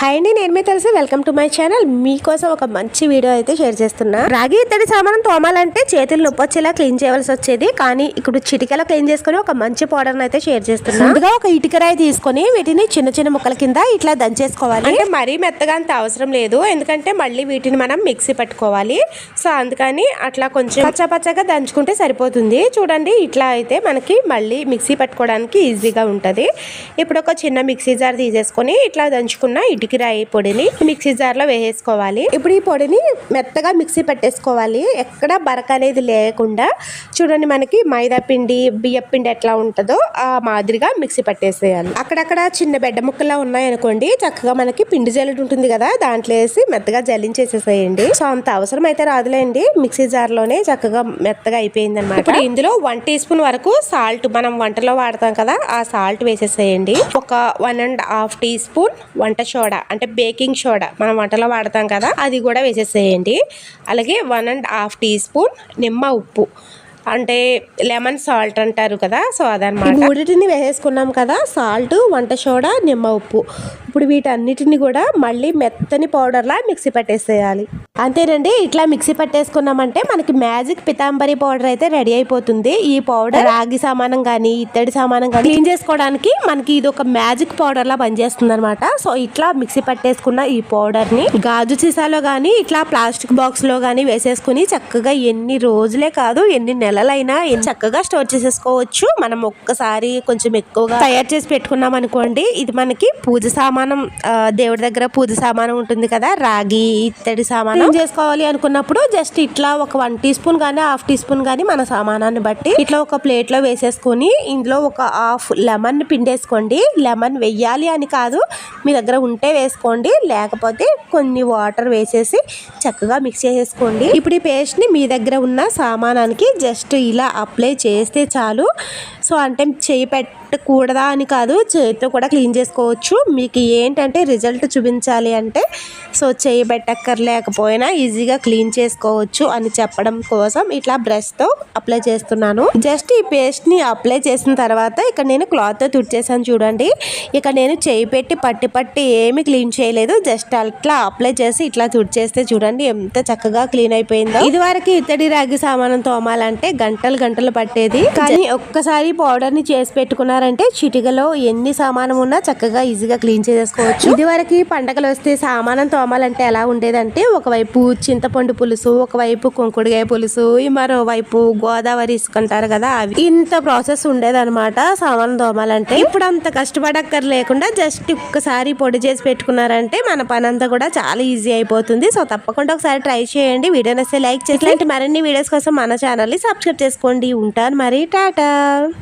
Hi అండి నేను మీ తెలిసి. Welcome to my channel. మీకోసం ఒక మంచి వీడియో అయితే షేర్ చేస్తున్నా. రాగి ఇత్తడి సామానం తోమాలంటే చేతులు నొప్పొచ్చేలా క్లీన్ చేయవలసి వచ్చేది. కానీ ఇప్పుడు చిటికలో క్లీన్ చేసుకుని ఒక మంచి పౌడర్ అయితే షేర్ చేస్తున్నా. ముందుగా ఒక ఇటుకరాయి తీసుకొని వీటిని చిన్న చిన్న ముక్కల కింద ఇట్లా దంచేసుకోవాలి. అంటే మరీ మెత్తగా అంత అవసరం లేదు. ఎందుకంటే మళ్ళీ వీటిని మనం మిక్సీ పట్టుకోవాలి. సో అందుకని అట్లా కొంచెం పచ్చ పచ్చగా దంచుకుంటే సరిపోతుంది. చూడండి ఇట్లా అయితే మనకి మళ్ళీ మిక్సీ పట్టుకోవడానికి ఈజీగా ఉంటుంది. ఇప్పుడు ఒక చిన్న మిక్సీ జార్ తీసేసుకొని ఇట్లా దంచుకున్న ఇటుక రాయి పొడిని మిక్సీ జార్లో వేసేసుకోవాలి. ఇప్పుడు ఈ పొడిని మెత్తగా మిక్సీ పెట్టేసుకోవాలి. ఎక్కడ బరక అనేది లేకుండా చూడండి మనకి మైదా పిండి బియ్య పిండి ఎట్లా ఉంటుందో ఆ మాదిరిగా మిక్సీ పట్టేసేయాలి. అక్కడక్కడ చిన్న బెడ్డ ముక్కలా ఉన్నాయనుకోండి చక్కగా మనకి పిండి జల్లెడు ఉంటుంది కదా దాంట్లో వేసి మెత్తగా జల్లించేసేసేయండి. సో అంత అవసరం అయితే రాదులేండి. మిక్సీ జార్లోనే చక్కగా మెత్తగా అయిపోయింది అనమాట ఇప్పుడు ఇందులో వన్ టీ స్పూన్ వరకు సాల్ట్ మనం వంటలో వాడతాం కదా ఆ సాల్ట్ వేసేసేయండి. ఒక one and half teaspoon వంట సోడా. అంటే బేకింగ్ సోడా మనం వంటలో వాడతాం కదా అది కూడా వేసేసేయండి. అలాగే one and half teaspoon నిమ్మ ఉప్పు అంటే లెమన్ సాల్ట్ అంటారు కదా సో అదనమాట. మూడింటిని వేసేసుకున్నాం కదా సాల్ట్ వంట సోడా నిమ్మ ఉప్పు. ఇప్పుడు వీటన్నిటిని కూడా మళ్ళీ మెత్తని పౌడర్లా మిక్సీ పట్టేసేయాలి. అంతేనండి ఇట్లా మిక్సీ పట్టేసుకున్నామంటే మనకి మ్యాజిక్ పితాంబరి పౌడర్ అయితే రెడీ అయిపోతుంది. ఈ పౌడర్ రాగి సామానం కానీ ఇత్తడి సామానం కానీ క్లీన్ చేసుకోవడానికి మనకి ఇది ఒక మ్యాజిక్ పౌడర్ లా పనిచేస్తుంది అనమాట సో ఇట్లా మిక్సీ పట్టేసుకున్న ఈ పౌడర్ని గాజు సీసాలో కానీ ఇట్లా ప్లాస్టిక్ బాక్స్లో కానీ వేసేసుకుని చక్కగా ఎన్ని రోజులే కాదు ఎన్ని నెలలైనా చక్కగా స్టోర్ చేసేసుకోవచ్చు. మనం ఒక్కసారి కొంచెం ఎక్కువగా తయారు చేసి పెట్టుకున్నాం అనుకోండి ఇది మనకి పూజ సామానం దేవుడి దగ్గర పూజ సామానం ఉంటుంది కదా రాగి ఇత్తడి సామానం క్లీన్ చేసుకోవాలి అనుకున్నప్పుడు జస్ట్ ఇట్లా ఒక వన్ టీ స్పూన్ కానీ హాఫ్ టీ స్పూన్ కానీ మన సామానాన్ని బట్టి ఇట్లా ఒక ప్లేట్లో వేసేసుకొని ఇందులో ఒక హాఫ్ లెమన్ పిండేసుకోండి. లెమన్ వెయ్యాలి అని కాదు మీ దగ్గర ఉంటే వేసుకోండి. లేకపోతే కొన్ని వాటర్ వేసేసి చక్కగా మిక్స్ చేసేసుకోండి. ఇప్పుడు ఈ పేస్ట్ని మీ దగ్గర ఉన్న సామానానికి జస్ట్ ఇలా అప్లై చేస్తే చాలు. సో అంటే చేయి పెట్టకూడదా అని కాదు చేతితో కూడా క్లీన్ చేసుకోవచ్చు. మీకు ఏంటంటే రిజల్ట్ చూపించాలి అంటే సో చేయి పెట్టక్కర్లేకపోయినా ఈజీగా క్లీన్ చేసుకోవచ్చు అని చెప్పడం కోసం ఇట్లా బ్రష్తో అప్లై చేస్తున్నాను. జస్ట్ ఈ పేస్ట్ని అప్లై చేసిన తర్వాత ఇక్కడ నేను క్లాత్తో తుడిచేసాను చూడండి. ఇక నేను చేయి పెట్టి పట్టి పట్టి ఏమి క్లీన్ చేయలేదు. జస్ట్ అట్లా అప్లై చేసి ఇట్లా తుడిచేస్తే చూడండి ఎంత చక్కగా క్లీన్ అయిపోయిందో. ఇది వరకు ఇత్తడి రాగి సామానం తోమాలంటే గంటలు గంటలు పట్టేది. కానీ ఒక్కసారి పౌడర్ని చేసి పెట్టుకున్నారంటే చిటికలో ఎన్ని సామానం ఉన్నా చక్కగా ఈజీగా క్లీన్ చేసేసుకోవచ్చు. ఇది వరకు పండగలు వస్తే సామానం తోమాలంటే ఎలా ఉండేదంటే ఒకవైపు చింతపండు పులుసు ఒకవైపు కుంకుడుగాయ పులుసు మరోవైపు గోదావరి ఇసుకంటారు కదా అవి. ఇంత ప్రాసెస్ ఉండేదన్నమాట సామాన్ తోమాలంటే ఇప్పుడు అంత కష్టపడక్కర్ లేకుండా జస్ట్ ఒక్కసారి పొడి చేసి పెట్టుకున్నారంటే మన పని అంతా కూడా చాలా ఈజీ అయిపోతుంది. సో తప్పకుండా ఒకసారి ట్రై చేయండి. వీడియో నచ్చితే లైక్ చేసి ఇలాంటి మరిన్ని వీడియోస్ కోసం మన ఛానల్ని సబ్స్క్రైబ్ చేసుకోండి. ఉంటాను మరి. టాటా!